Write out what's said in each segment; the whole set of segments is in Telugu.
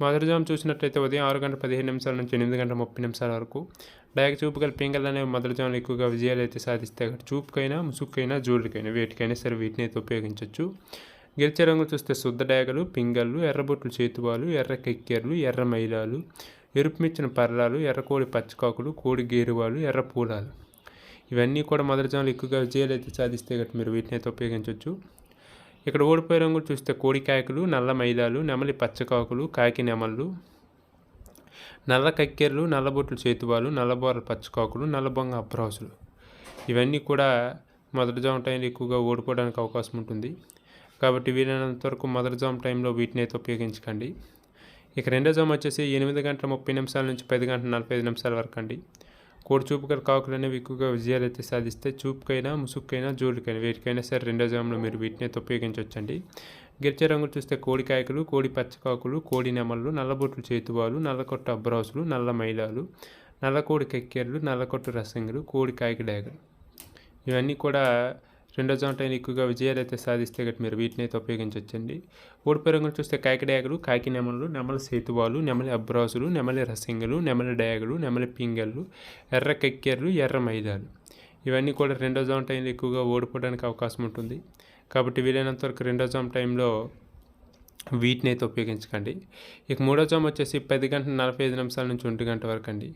మొదటిజాము చూసినట్లయితే ఉదయం ఆరు గంటల పదిహేను నిమిషాల నుంచి ఎనిమిది గంటల ముప్పై నిమిషాల వరకు డైక్ చూపు గల పింగల్ అనేవి మొదటిజాములు ఎక్కువగా విజయాలు అయితే సాధిస్తాయి అక్కడ చూపుకైనా ముసుక్కైనా జోళ్ళకైనా వేటికైనా సరే వీటిని అయితే ఉపయోగించవచ్చు గెలిచే రంగులు చూస్తే శుద్ధ డేగలు పింగళ్ళు ఎర్రబొట్లు చేతువాలు ఎర్ర కెక్కెర్లు ఎర్ర మైలాలు ఎరుపు మిచ్చిన పర్లాలు ఎర్రకోడి పచ్చకాకులు కోడి గేరువాలు ఎర్ర పూలాలు. ఇవన్నీ కూడా మొదటి జాములు ఎక్కువగా విజయాలు అయితే సాధిస్తే గట్టి మీరు వీటిని అయితే ఉపయోగించవచ్చు ఇక్కడ ఓడిపోయే రంగులు చూస్తే కోడికాయకులు నల్ల మైదాలు నెమలి పచ్చకాకులు కాకి నెమళ్ళు నల్ల కక్కెర్లు నల్లబొట్లు చేతువాలు నల్లబోరల పచ్చకాకులు నల్లబొంగ అప్రాసులు. ఇవన్నీ కూడా మొదటి జామ్ టైంలో ఎక్కువగా ఓడిపోవడానికి అవకాశం ఉంటుంది. కాబట్టి వీలైనంత వరకు మొదటి జామ్ టైంలో వీటిని అయితే ఉపయోగించకండి. ఇక రెండో జామ్ వచ్చేసి ఎనిమిది గంటల ముప్పై నిమిషాల నుంచి పది గంటల నలభై ఐదు నిమిషాల వరకు అండి. కోడి చూపు గల కాకులు అనేవి ఎక్కువగా విజయాలైతే సాధిస్తే చూపుకైనా ముసుక్కైనా జోలికైనా వేటికైనా సరే రెండో జామంలో మీరు వీటిని అయితే ఉపయోగించవచ్చండి గిరిచ రంగులు చూస్తే కోడి కాయకులు కోడి పచ్చకాకులు కోడి నెమళ్ళు నల్లబొట్లు చేతువాలు నల్లకొట్టు అబ్రాసులు నల్ల మైలాలు నల్లకోడి కెక్కెర్లు నల్లకొట్టు రసంగులు కోడి కాయకు డాగలు. ఇవన్నీ కూడా రెండో జంటైన ఎక్కువగా విజయాలు అయితే సాధిస్తే గట్టి మీరు వీటిని అయితే ఉపయోగించవచ్చండి ఊడిపరంగా చూస్తే కాకి కాకి నెమలు నెమల సేతువాలు నెమలి అబ్రాసులు నెమలి రసింగలు నెమలి డయాగులు నెమలి పింగళ్ళు ఎర్ర కెక్కెర్లు ఎర్ర మైదాలు. ఇవన్నీ కూడా రెండో జోన్ టైంలో ఎక్కువగా ఓడిపోవడానికి అవకాశం ఉంటుంది. కాబట్టి వీలైనంత వరకు రెండో జోన్ టైంలో వీటిని అయితే ఉపయోగించకండి. ఇక మూడో జామ్ వచ్చేసి పది గంటల నలభై ఐదు నిమిషాల నుంచి ఒంటి గంట వరకు అండి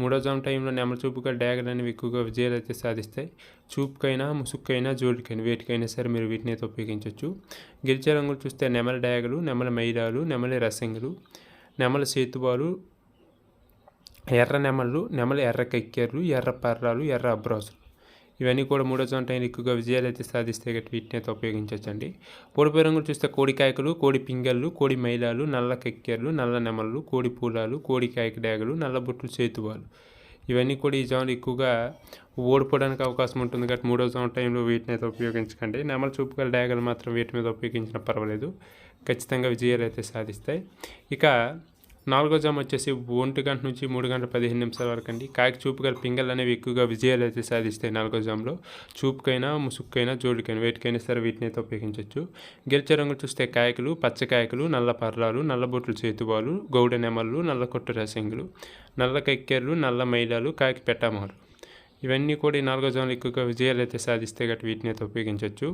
మూడో జామ్ టైంలో నెమల చూపుగా డ్యాగలు అనేవి ఎక్కువగా విజయాలు అయితే సాధిస్తాయి. చూపుకైనా ముసుక్కైనా జోడికైనా వేటికైనా సరే మీరు వీటిని అయితే ఉపయోగించవచ్చు గిరిజ రంగులు చూస్తే నెమల డ్యాగలు నెమల మైదాలు నెమలి రసంగులు నెమల సేతువాలు ఎర్ర నెమళ్ళు నెమల ఎర్ర కక్కెర్లు ఎర్ర పర్రాలు ఎర్ర అబ్రాసులు. ఇవన్నీ కూడా మూడో టైం ఎక్కువగా విజయాలు అయితే సాధిస్తే వీటిని అయితే ఉపయోగించవచ్చండి పొడిపోయి రంగులు చూస్తే కోడికాయకులు కోడి పింగళ్ళు కోడి మైలాలు నల్ల కెక్కెర్లు నల్ల నెమళ్ళు కోడి పూలాలు కోడి కాయక నల్ల బొట్లు చేతువాలు. ఇవన్నీ కూడా ఈ జాములు ఎక్కువగా ఓడిపోవడానికి అవకాశం ఉంటుంది కాబట్టి మూడో జోన్ టైంలో వీటిని అయితే ఉపయోగించకండి. నెమల చూపుగల డ్యాగలు మాత్రం వీటి మీద ఉపయోగించిన పర్వాలేదు. ఖచ్చితంగా విజయాలు అయితే సాధిస్తాయి. ఇక నాలుగో జామ్ వచ్చేసి ఒంటి గంట నుంచి మూడు గంటల పదిహేను నిమిషాల వరకు అండి. కాకి చూపు గల పింగల్ అనేవి ఎక్కువగా విజయాలు అయితే సాధిస్తాయి నాలుగో జామ్లో. చూపుకైనా ముసుక్కైనా జోడికైనా వేటికైనా సరే వీటిని అయితే ఉపయోగించవచ్చు గెలిచే రంగులు చూస్తే కాయకులు పచ్చకాయకులు నల్ల పర్రాలు నల్ల బొట్లు చేతువాలు గౌడ నెమళ్ళు నల్ల కొట్టు రసంగులు నల్ల కక్కెర్లు నల్ల మైలాలు కాకి పెట్టమాలు ఇవన్నీ కూడా ఈ నాలుగో జోన్లు ఎక్కువగా విజయాలు అయితే సాధిస్తే గట్టి వీటిని అయితే ఉపయోగించవచ్చు.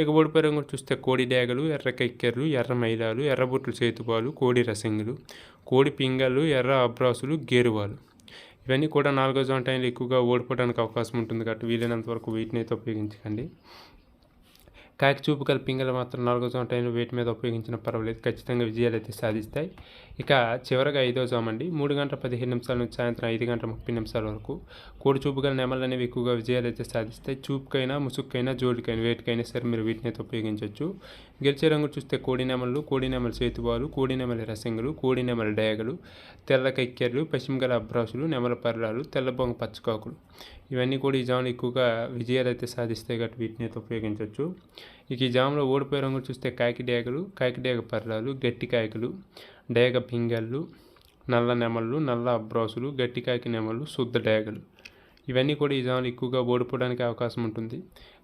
ఇక ఓడిపోయి కూడా చూస్తే కోడి డ్యాగలు ఎర్ర కెక్కెర్లు ఎర్ర మైలాలు ఎర్రబుట్లు చేతుపాలు కోడి రసంగులు కోడి పింగళ్ళు ఎర్ర అబ్రాసులు గేరువాలు ఇవన్నీ కూడా నాలుగో జోన్ టైంలో ఎక్కువగా ఓడిపోవడానికి అవకాశం ఉంటుంది కాబట్టి వీలైనంత వరకు వీటిని అయితే ఉపయోగించకండి. కాకి చూపు గల పింగళ మాత్రం నాలుగో జామ టైంలో వేటి మీద ఉపయోగించిన పర్వాలేదు. ఖచ్చితంగా విజయాలు అయితే సాధిస్తాయి. ఇక చివరగా ఐదో జామ్ అండి మూడు గంటల పదిహేను నిమిషాల నుంచి సాయంత్రం ఐదు గంటల ముప్పై నిమిషాల వరకు కోడి చూపు గల నెమలు అనేవి ఎక్కువగా విజయాలు అయితే సాధిస్తాయి. చూపుకైనా ముసుక్కైనా జోడికైనా వేటికైనా సరే మీరు వీటిని అయితే ఉపయోగించవచ్చు గెలిచే రంగు చూస్తే కోడి నెమలు కోడి నెమల చేతువాలు కోడి నెమల రసంగులు కోడి నెమల డయగలు తెల్ల కక్కెర్లు పశ్చిమ గల అబ్రాసులు నెమల పర్రాలు తెల్ల బొంగ పచ్చకాకులు ఇవన్నీ కూడా ఈ జాములు ఎక్కువగా విజయాలు అయితే సాధిస్తాయి కాబట్టి వీటిని అయితే ఉపయోగించవచ్చు ఇక ఈ జాములో ఓడిపోయే రంగులు చూస్తే కాకి డేగలు కాకి డేగ పర్రాలు గట్టి కాయకులు డేగ పింగళ్ళు నల్ల నెమళ్ళు నల్ల అబ్రాసులు గట్టి కాకి నెమళ్ళు శుద్ధ డేగలు. ఇవన్నీ కూడా ఈ జాములు ఎక్కువగా ఓడిపోవడానికి అవకాశం ఉంటుంది.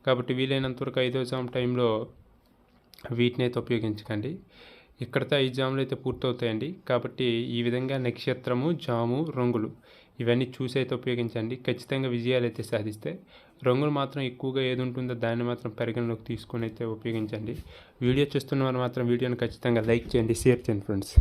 కాబట్టి వీలైనంత వరకు ఐదో జామ్ టైంలో వీటిని అయితే ఉపయోగించకండి. ఇక్కడతో ఈ జాములు అయితే పూర్తవుతాయండి. కాబట్టి ఈ విధంగా నక్షత్రము జాము రంగులు ఇవన్నీ చూసి అయితే ఉపయోగించండి. ఖచ్చితంగా విజయాలు అయితే సాధిస్తే రంగులు మాత్రం ఎక్కువగా ఏది ఉంటుందో దాన్ని మాత్రం పరిగణలోకి తీసుకొని అయితే ఉపయోగించండి. వీడియో చూస్తున్న వారు మాత్రం వీడియోని ఖచ్చితంగా లైక్ చేయండి షేర్ చేయండి ఫ్రెండ్స్.